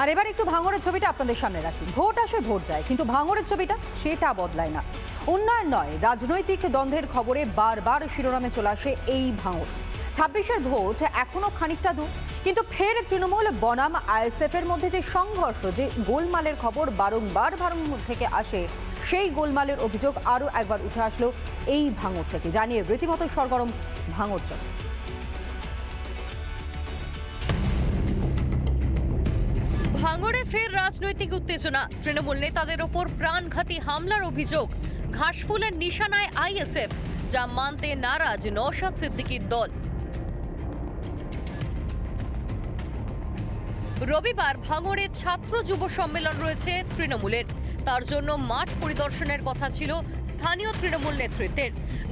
আর এবার একটু ভাঙড়ের ছবিটা আপনাদের সামনে রাখি। ভোট আসে, ভোট যায়, কিন্তু ভাঙড়ের ছবিটা সেটা বদলায় না। উন্নয়ন নয়, রাজনৈতিক দ্বন্দ্বের খবরে বারবার শিরোনামে চলে আসে এই ভাঙড়। ছাব্বিশের ভোট এখনও খানিকটা দূর, কিন্তু ফের তৃণমূল, বনাম আইএসএফ এর মধ্যে যে সংঘর্ষ, যে গোলমালের খবর বারংবার ভাঙড় থেকে আসে, সেই গোলমালের অভিযোগ আরও একবার উঠে আসলো এই ভাঙর থেকে। জানিয়ে রীতিমতো সরগরম ভাঙর চলে। ভাঙড়ে ফের রাজনৈতিক উত্তেজনা। তৃণমূল নেতাদের ওপর প্রাণঘাতী হামলার অভিযোগ। ঘাসফুলের নিশানায় আইএসএফ, যা মানতে নারাজ নওশাদ সিদ্দিকির দল। রবিবার ভাঙড়ে ছাত্র যুব সম্মেলন রয়েছে তৃণমূলের। তার জন্য মাঠ পরিদর্শনের কথা ছিল স্থানীয় তৃণমূল নেতৃত্বের।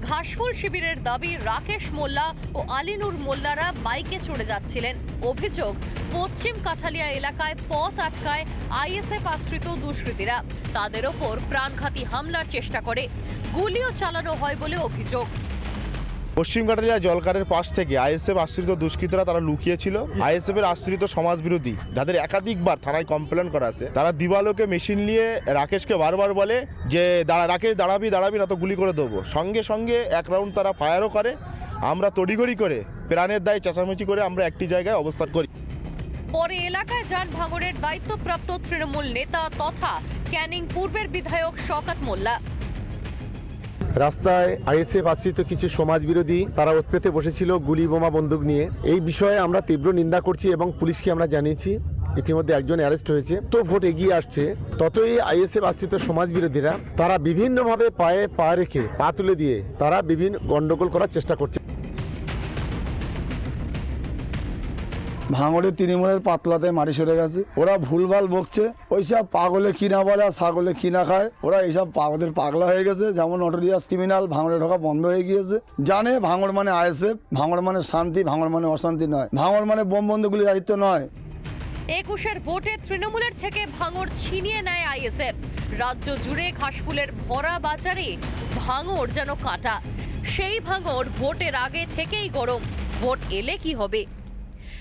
ঘাসফুল শিবিরের দাবি রাকেশ মোল্লা ও আলিনুর মোল্লারা বাইকে চড়ে যাচ্ছিলেন। অভিযোগ, পশ্চিম কাঠালিয়া এলাকায় পথ আটকায় আইএসএফ আশ্রিত দুষ্কৃতীরা। তাদের ওপর প্রাণঘাতী হামলার চেষ্টা করে। গুলিও চালানো হয় বলে অভিযোগ। পশ্চিম কাটালিয়া জলকারের পাশ থেকে আইএসএফ আশ্রিত দুষ্কৃতরা তারা লুকিয়েছিল। আইএসএফ এর আশ্রিত সমাজবিরোধী যাদের একাধিকবার থানায় কমপ্লেন করা আছে, তারা দিবালোকে মেশিন নিয়ে রাকেশকে বারবার বলে যে, দাঁড়া, রাকেশ, দাঁড়াবি দাঁড়াবি, না তো গুলি করে দেবো। সঙ্গে সঙ্গে এক রাউন্ড তারা ফায়ারও করে। আমরা তড়িঘড়ি করে প্রাণের দায় চেঁচামেচি করে আমরা একটি জায়গায় অবস্থান করি। পরে এলাকায় যান ভাঙড়ের দায়িত্বপ্রাপ্ত তৃণমূল নেতা তথা ক্যানিং পূর্বের বিধায়ক শওকত মোল্লা। রাস্তায় আইএসএফ আশ্রিত কিছু সমাজবিরোধী তারা উৎপেতে বসেছিল গুলি বোমা বন্দুক নিয়ে। এই বিষয়ে আমরা তীব্র নিন্দা করছি এবং পুলিশকে আমরা জানিয়েছি, ইতিমধ্যে একজন অ্যারেস্ট হয়েছে। তো ভোট এগিয়ে আসছে, ততই আইএসএফ আশ্রিত সমাজবিরোধীরা তারা বিভিন্নভাবে পায়ে পা রেখে পা তুলে দিয়ে তারা বিভিন্ন গণ্ডগোল করার চেষ্টা করছে। ভাঙড়ে তৃণমূলের পাতলাতে মাটি সরে গেছে। ওরা ভুলভাল বকছে। ওইসব পাগলে কিনা বলে আর ছাগলে কিনা খায়। ওরা এইসব পাগলের পাগলা হয়ে গেছে। যেমন নটোরিয়াস ক্রিমিনাল ভাঙড়ে ঢোকা বন্ধ হয়ে গিয়েছে। জানে ভাঙড় মানে আইএসএফ, ভাঙড় মানে শান্তি, ভাঙড় মানে অশান্তি নয়। ভাঙড় মানে বোম বন্ধুগুলি দায়িত্ব নয়। একুশের ভোটে তৃণমূলের থেকে ভাঙড় ছিনিয়ে নেয় আইএসএফ। রাজ্য জুড়ে ঘাসফুলের ভরা বাজারে ভাঙড় যেন কাটা। সেই ভাঙড় ভোটের আগে থেকেই গরম। ভোট এলে কি হবে?